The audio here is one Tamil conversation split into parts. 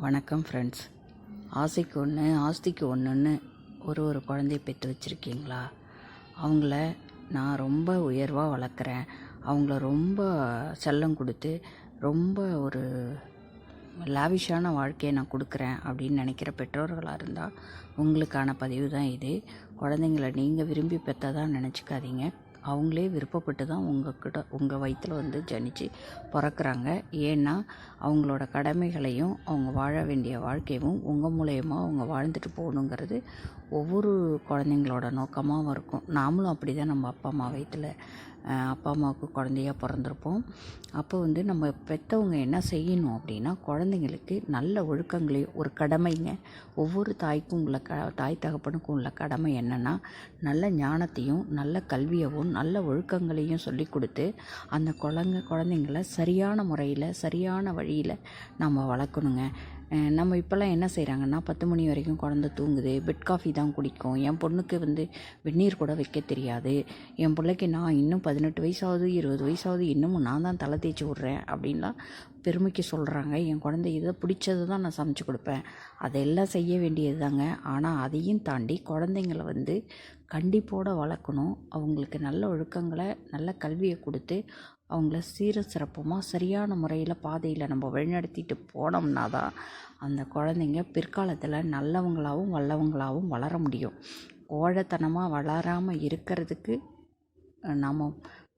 வணக்கம் ஃப்ரெண்ட்ஸ் ஆசைக்கு ஒன்று ஆஸ்திக்கு ஒன்றுன்னு ஒரு ஒரு குழந்தைய பெற்று வச்சுருக்கீங்களா? அவங்கள நான் ரொம்ப உயர்வாக வளர்க்குறேன். அவங்கள ரொம்ப செல்லம் கொடுத்து ரொம்ப ஒரு லாவிஷான வாழ்க்கையை நான் கொடுக்குறேன் அப்படின்னு நினைக்கிற பெற்றோர்களாக இருந்தால் உங்களுக்கான பதிவு தான் இது. குழந்தைங்கள நீங்கள் விரும்பி பெற்றதாக நினச்சிக்காதீங்க. அவங்களே விருப்பப்பட்டு தான் உங்கக்கிட்ட உங்கள் வயிற்றில் வந்து ஜனிச்சு பிறக்கிறாங்க. ஏன்னா அவங்களோட கடமைகளையும் அவங்க வாழ வேண்டிய வாழ்க்கையும் உங்கள் மூலயமா அவங்க வாழ்ந்துட்டு போகணுங்கிறது ஒவ்வொரு குழந்தைங்களோட நோக்கமாகவும் இருக்கும். நாமளும் அப்படி தான் நம்ம அப்பா அம்மா வயிற்றில் அப்பா அம்மாவுக்கு குழந்தையா பிறந்திருப்போம். அப்போ வந்து நம்ம பெற்றவங்க என்ன செய்யணும் அப்படின்னா குழந்தைங்களுக்கு நல்ல ஒழுக்கங்களையும் ஒரு கடமைங்க. ஒவ்வொரு தாய்க்கும் உள்ள க தாய் தகப்பனுக்கும் உள்ள கடமை என்னென்னா நல்ல ஞானத்தையும் நல்ல கல்வியவும் நல்ல ஒழுக்கங்களையும் சொல்லி கொடுத்து அந்த குழந்தை குழந்தைங்கள சரியான முறையில் சரியான வழியில் நம்ம வளர்க்கணுங்க. நம்ம இப்போல்லாம் என்ன செய்கிறாங்கன்னா பத்து மணி வரைக்கும் குழந்த தூங்குது பெட் காஃபி தான் குடிக்கும். என் பொண்ணுக்கு வந்து வெந்நீர் கூட வைக்க தெரியாது. என் பிள்ளைக்கு நான் இன்னும் பதினெட்டு வயசாகுது இருபது வயசாகுது இன்னமும் நான் தான் தலை தேய்ச்சி விட்றேன் அப்படின்லாம் பெருமைக்கு சொல்கிறாங்க என் குழந்தை இதை பிடிச்சது தான் நான் சமைச்சு கொடுப்பேன். அதெல்லாம் செய்ய வேண்டியது தாங்க ஆனால் அதையும் தாண்டி குழந்தைங்கள வந்து கண்டிப்போடு வளர்க்கணும். அவங்களுக்கு நல்ல ஒழுக்கங்களை நல்ல கல்வியை கொடுத்து அவங்கள சீர சிறப்புமாக சரியான முறையில் பாதையில் நம்ம வழிநடத்திட்டு போனோம்னா தான் அந்த குழந்தைங்க பிற்காலத்தில் நல்லவங்களாகவும் வல்லவங்களாகவும் வளர முடியும். கோழைத்தனமாக வளராமல் இருக்கிறதுக்கு நாம்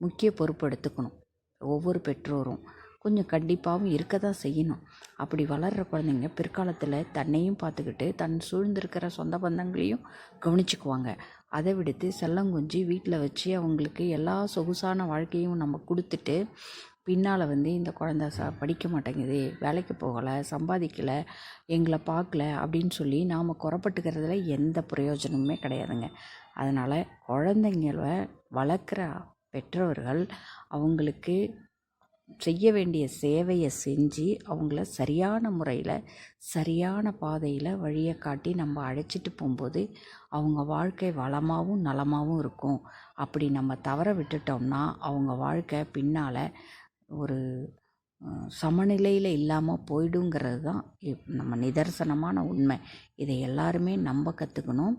முக்கிய பொறுப்பு எடுத்துக்கணும். ஒவ்வொரு பெற்றோரும். கொஞ்சம் கண்டிப்பாகவும் இருக்க தான் செய்யணும். அப்படி வளர்கிற குழந்தைங்க பிற்காலத்தில் தன்னையும் பார்த்துக்கிட்டு தன் சூழ்ந்திருக்கிற சொந்த பந்தங்களையும் கவனிச்சுக்குவாங்க. அதை விடுத்து செல்லங்குஞ்சி வீட்டில் வச்சு அவங்களுக்கு எல்லா சொகுசான வாழ்க்கையும் நம்ம கொடுத்துட்டு பின்னால் வந்து இந்த குழந்த ச படிக்க மாட்டேங்குது வேலைக்கு போகலை சம்பாதிக்கலை எங்களை பார்க்கல அப்படின்னு சொல்லி நாம் குறப்பட்டுக்கிறதுல எந்த பிரயோஜனமுமே கிடையாதுங்க. அதனால் குழந்தைங்கள வளர்க்குற பெற்றோர்கள் அவங்களுக்கு செய்ய வேண்டிய சேவையை செஞ்சு அவங்கள சரியான முறையில் சரியான பாதையில் வழியை காட்டி நம்ம அழைச்சிட்டு போகும்போது அவங்க வாழ்க்கை வளமாகவும் நலமாகவும் இருக்கும். அப்படி நம்ம தவற விட்டுட்டோம்னா அவங்க வாழ்க்கை பின்னால் ஒரு சமநிலையில் இல்லாமல் போயிடுங்கிறது தான் இப் நம்ம நிதர்சனமான உண்மை. இதை எல்லாருமே நம்ப கற்றுக்கணும்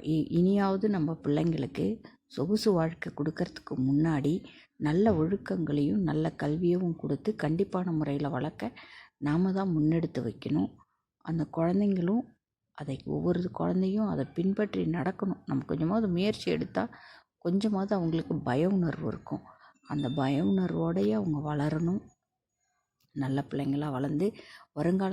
இ- இனியாவது நம்ம பிள்ளைங்களுக்கு சொகுசு வாழ்க்கை கொடுக்கறதுக்கு முன்னாடி நல்ல ஒழுக்கங்களையும் நல்ல கல்வியவும் கொடுத்து கண்டிப்பான முறையில் வளர்க்க நாம் தான் முன்னெடுத்து வைக்கணும். அந்த குழந்தைங்களும் அதை ஒவ்வொரு குழந்தையும் அதை பின்பற்றி நடக்கணும். நம்ம கொஞ்சமாவது முயற்சி எடுத்தால் கொஞ்சமாவது அவங்களுக்கு பய உணர்வு இருக்கும். அந்த பய உணர்வோடையே அவங்க வளரணும். நல்ல பிள்ளைங்களா வளர்ந்து வருங்கால